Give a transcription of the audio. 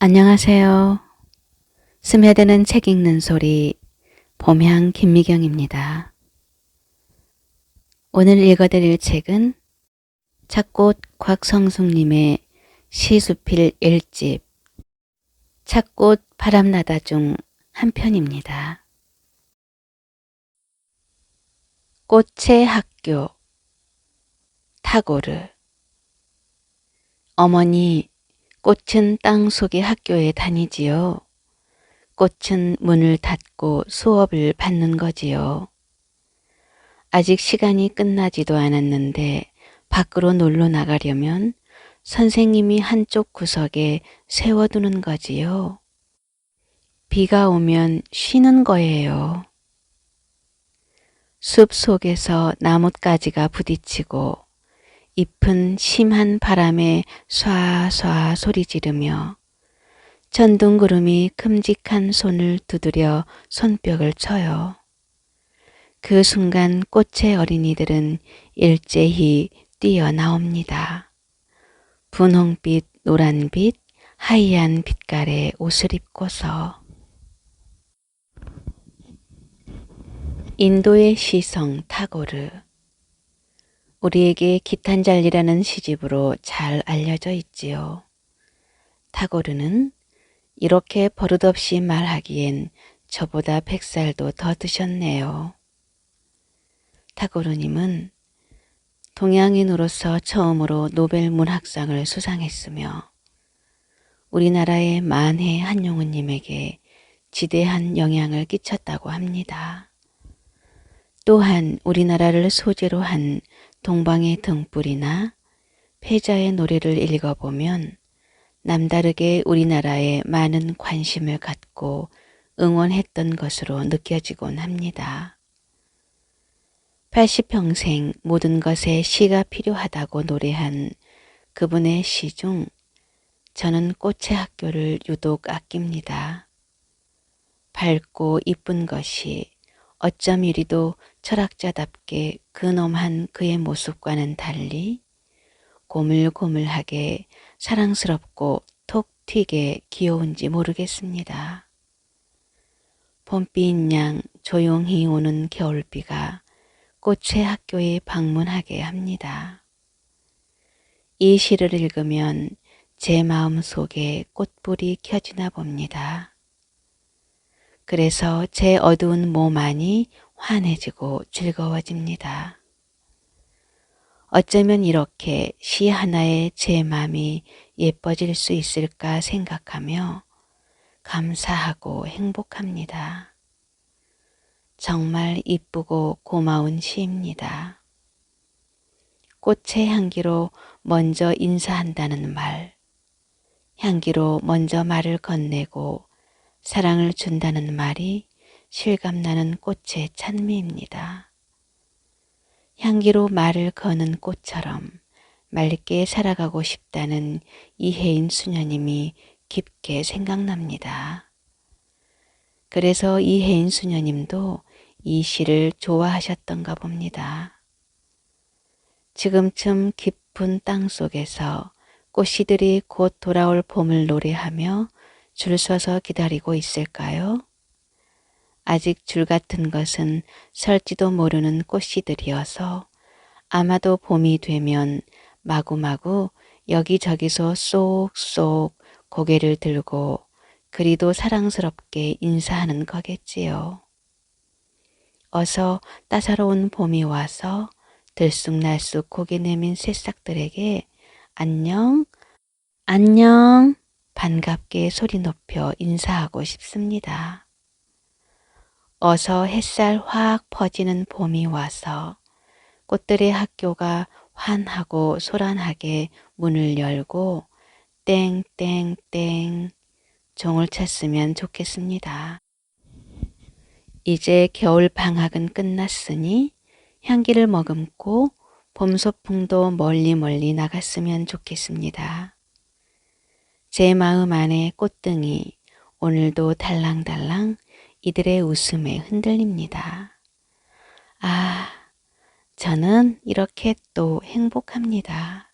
안녕하세요. 스며드는 책 읽는 소리 봄향 김미경입니다. 오늘 읽어드릴 책은 착꽃 곽성숙님의 시수필 1집 착꽃 바람나다 중 한 편입니다. 꽃의 학교 타고르 어머니 꽃은 땅 속의 학교에 다니지요. 꽃은 문을 닫고 수업을 받는 거지요. 아직 시간이 끝나지도 않았는데 밖으로 놀러 나가려면 선생님이 한쪽 구석에 세워두는 거지요. 비가 오면 쉬는 거예요. 숲 속에서 나뭇가지가 부딪히고 잎은 심한 바람에 쏴쏴 소리 지르며 전둥구름이 큼직한 손을 두드려 손뼉을 쳐요. 그 순간 꽃의 어린이들은 일제히 뛰어나옵니다. 분홍빛, 노란빛, 하얀 빛깔의 옷을 입고서 인도의 시성 타고르 우리에게 기탄잘리라는 시집으로 잘 알려져 있지요. 타고르는 이렇게 버릇없이 말하기엔 저보다 백살도 더 드셨네요. 타고르님은 동양인으로서 처음으로 노벨 문학상을 수상했으며 우리나라의 만해 한용운님에게 지대한 영향을 끼쳤다고 합니다. 또한 우리나라를 소재로 한 동방의 등불이나 패자의 노래를 읽어보면 남다르게 우리나라에 많은 관심을 갖고 응원했던 것으로 느껴지곤 합니다. 80평생 모든 것에 시가 필요하다고 노래한 그분의 시 중 저는 꽃의 학교를 유독 아낍니다. 밝고 이쁜 것이 어쩜 이리도 철학자답게 근엄한 그의 모습과는 달리 고물고물하게 사랑스럽고 톡 튀게 귀여운지 모르겠습니다. 봄비인 양 조용히 오는 겨울비가 꽃의 학교에 방문하게 합니다. 이 시를 읽으면 제 마음 속에 꽃불이 켜지나 봅니다. 그래서 제 어두운 몸 안이 환해지고 즐거워집니다. 어쩌면 이렇게 시 하나에 제 마음이 예뻐질 수 있을까 생각하며 감사하고 행복합니다. 정말 이쁘고 고마운 시입니다. 꽃의 향기로 먼저 인사한다는 말, 향기로 먼저 말을 건네고 사랑을 준다는 말이 실감나는 꽃의 찬미입니다. 향기로 말을 거는 꽃처럼 맑게 살아가고 싶다는 이혜인 수녀님이 깊게 생각납니다. 그래서 이혜인 수녀님도 이 시를 좋아하셨던가 봅니다. 지금쯤 깊은 땅 속에서 꽃씨들이 곧 돌아올 봄을 노래하며 줄 서서 기다리고 있을까요? 아직 줄 같은 것은 설지도 모르는 꽃씨들이어서 아마도 봄이 되면 마구마구 여기저기서 쏙쏙 고개를 들고 그리도 사랑스럽게 인사하는 거겠지요. 어서 따사로운 봄이 와서 들쑥날쑥 고개 내민 새싹들에게 안녕, 안녕 반갑게 소리 높여 인사하고 싶습니다. 어서 햇살 확 퍼지는 봄이 와서 꽃들의 학교가 환하고 소란하게 문을 열고 땡땡땡 종을 쳤으면 좋겠습니다. 이제 겨울 방학은 끝났으니 향기를 머금고 봄 소풍도 멀리 멀리 나갔으면 좋겠습니다. 제 마음 안에 꽃등이 오늘도 달랑달랑 이들의 웃음에 흔들립니다. 아, 저는 이렇게 또 행복합니다.